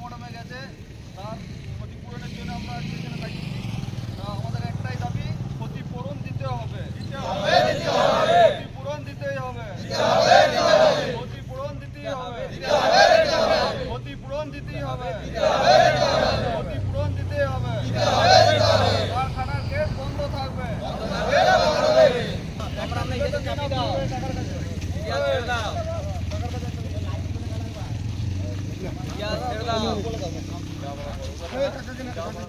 পোস্টমর্টমে গেছে। তার ক্ষতিপূরণের জন্য আমরা ਇਹ ਤੱਕ ਕਿੰਨਾ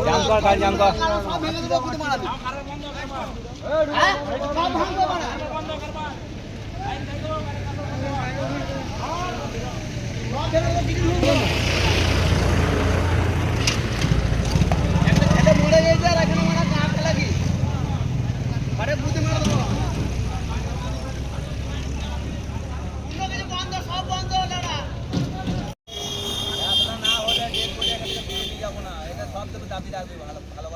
জাম কর গাড়ি জাম কর সব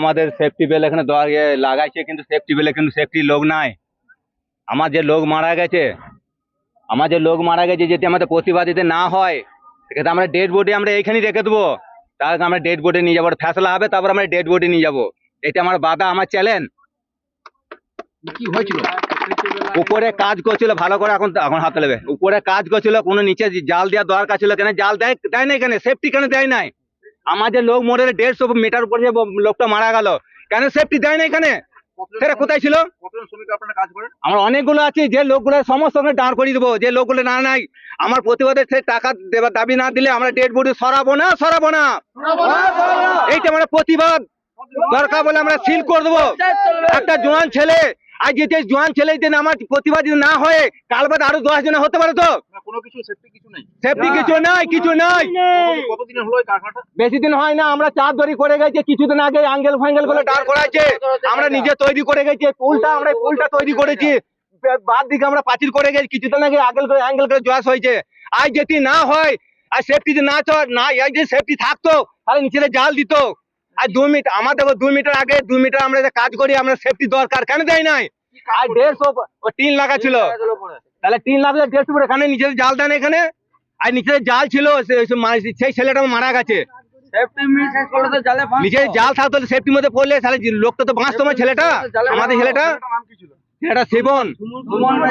আমাদের সেফটি বেল এখানে লাগাইছে কিন্তু সেফটি বেলে কিন্তু সেফটি লোক নাই। আমার যে লোক মারা গেছে আমার যে লোক মারা গেছে যদি আমাদের প্রতিবাদিতে না হয় সেক্ষেত্রে আমরা ডেড বডি আমরা এইখানেই রেখে দেবো। তাহলে আমরা ডেড বডি নিয়ে যাব ফ্যাসলা হবে তারপর আমরা ডেড বডি নিয়ে যাব। এটা আমার বাধা আমার চ্যালেঞ্জ। কি হয়েছিল? উপরে কাজ করছিল ভালো করে এখন এখন হাতে নেবে। উপরে কাজ করছিল কোনো নিচে জাল দেওয়ার দরকার ছিল কেন? জাল দেয় দেয় না এখানে সেফটি কেন দেয় নাই? আমার যে লোক মরে দেড়শো মিটার উপরে লোকটা মারা গেল কেন সেফটি দেয় না এখানে? সেটা কোথায় ছিল? কতজন শ্রমিক আপনারা কাজ করেন? আমার অনেকগুলো আছে যে লোকগুলো সমস্ত দাঁড় করিয়ে দেবো যে লোকগুলো না নাই আমার প্রতিবাদে সে টাকা দেবার দাবি না দিলে আমরা ডেড বডি সরাবো না সরাবো না। এইটা আমরা প্রতিবাদ। দরকার বলে আমরা সিল করে দেবো। একটা জোয়ান ছেলে আর যদি জোয়ান ছেলে আমার প্রতিবাদ না হয়ে কাল বাদ আরও দশ জনে হতে পারে তো? না, কোনো কিছু সেফটি কিছু নেই। সেফটি কিছু নাই কিছু নাই। কতদিন- কতদিন হলো কারখানাটা? বেশি দিন হয় না আমরা চার দড়ি করে গেছি কিছুদিন আগে ফাঙ্গেলগুলো আমরা নিজে তৈরি করে গেছি পুলটা আমরা পুলটা তৈরি করেছি। বে- বাদ দিকে আমরা পাঁচিল করে গেছি কিছুদিন আগে আগেল করে অ্যাঙ্গেল করে জয়েস হয়েছে। আজ যদি না হয় আর সেফটি যদি না না সেফটি থাকতো তাহলে নিচে জাল দিত। আর দু মিটার আমার দেখো দু মিটার আগে দু মিটার আমরা কাজ করি আমরা সেফটি দরকার কেন দেয় নাই? আর দেড়শো ও টিন লাগা ছিল। তাহলে টিন লাগলে দেড়শো এখানে নিচে জাল দেন এখানে আর নিচে জাল ছিল সেই ছেলেটা মারা গেছে। নিচে জাল থাকতো মধ্যে পড়লে তাহলে লোকটা তো বাঁচতো আমার ছেলেটা? আমাদের ছেলেটা? শিবন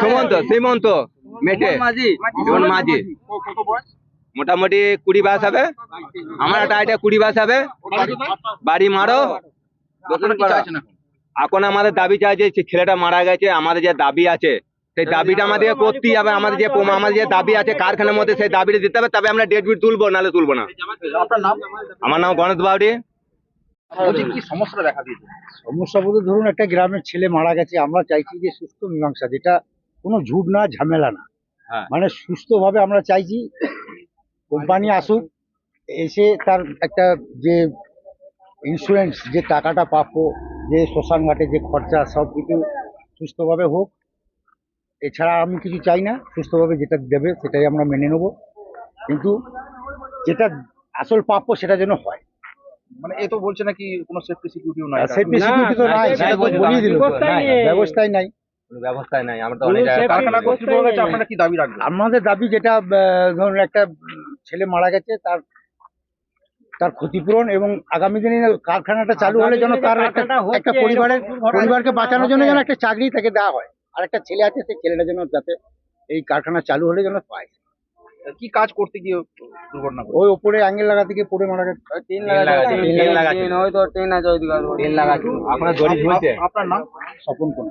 সুমন্ত। সীমন্ত মেটে। মাঝি। কত বয়স? মোটামুটি কুড়ি বাস হবে। আমার একটা আইডিয়া কুড়ি বাস হবে। বাড়ি মারো। এখন? আমাদের দাবি চাই যে ছেলেটা মারা গেছে আমাদের যে দাবি আছে সেই দাবিটা আমাদের করতেই হবে। আমাদের যে আমাদের যে দাবি আছে কারখানার মধ্যে সেই দাবিটা দিতে হবে তবে আমরা ডেট বিট তুলবো নাহলে তুলবো না। আমার নাম গণেশ বাউরি সমস্যা বলতে ধরুন একটা গ্রামের ছেলে মারা গেছে। আমরা চাইছি যে সুস্থ মীমাংসা যেটা কোনো ঝুট না ঝামেলা না। হ্যাঁ। মানে সুস্থভাবে আমরা চাইছি কোম্পানি আসুক এসে তার একটা যে ইন্স্যুরেন্স যে টাকাটা প্রাপ্য যে শ্মশান ঘাটে যে খরচা সব কিছু সুস্থভাবে হোক। এছাড়া আমি কিছু চাই না সুস্থভাবে যেটা দেবে সেটাই আমরা মেনে নেব। কিন্তু যেটা আসল প্রাপ্য সেটা যেন হয়। মানে এ তো বলছে নাকি কোনো সেফটি সিকিউরিটিও নাই? সেফটি সিকিউরিটি তো নাই বলিয়ে দিল। ব্যবস্থাই নাই। কোনো ব্যবস্থাই নাই। আমরা তো অনেক জায়গায় কারখানা কর্তৃপক্ষের কাছে আপনারা কি দাবি রাখবেন? আমাদের দাবি যেটা ধরুন একটা ছেলে মারা গেছে তার তার ক্ষতিপূরণ এবং আগামী দিনে কারখানাটা চালু হলে যেন তার একটা একটা পরিবারের পরিবারকে বাঁচানোর জন্য যেন একটা চাকরি তাকে দেওয়া হয়। আর একটা ছেলে আছে সেই ছেলেটা যেন যাতে এই কারখানা চালু হলে যেন পায়। কি কাজ করতে গিয়ে দুর্ঘটনা ওই ওপরে অ্যাঙ্গেল লাগাতে গিয়ে পড়ে মারা গেছে। আছে লাগাচ্ছে আপনার আপনার নাম? স্বপন কোন